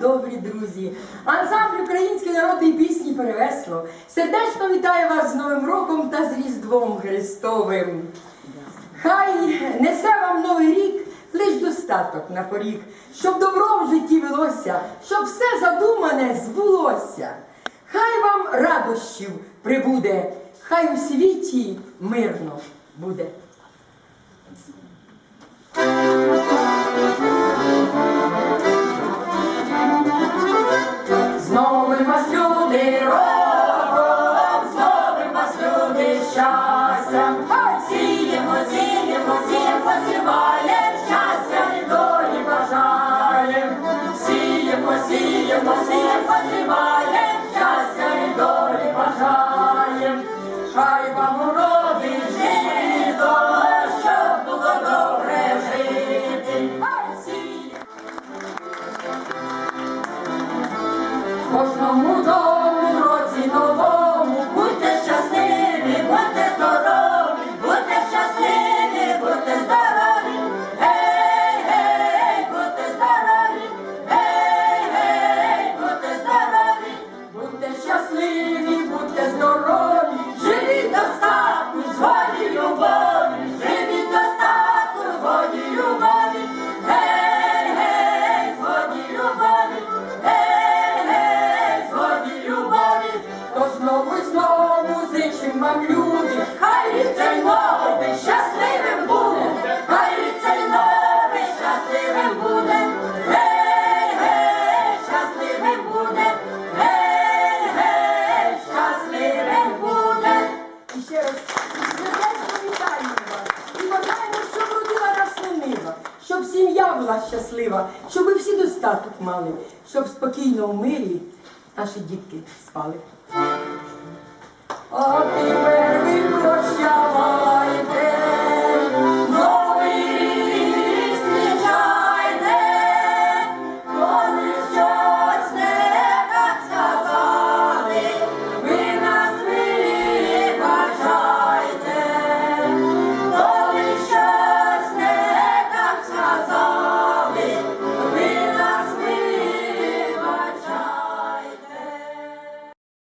добрі друзі! Ансамбль української народної пісні Перевесло сердечно вітає вас з Новим роком та з Різдвом Христовим. Хай несе вам новий рік лиш достаток на поріг, щоб добро в житті велося, щоб все задумане збулося. Хай вам радощів прибуде, хай у світі мирно буде. Люди роком, з новим вас люди щастя. Сіємо, сіємо, сіємо, посіваєм, щастя і долі бажаєм. Сіємо, сіємо, сіємо, посіваєм, щастя і долі бажаєм. Хай вам уроди жито, щоб було добре жити. Кожному дому, ще раз сердечно вітаємо вас і бажаємо, щоб родила нас нива, щоб сім'я була щаслива, щоб ви всі достаток мали, щоб спокійно в мирі наші дітки спали.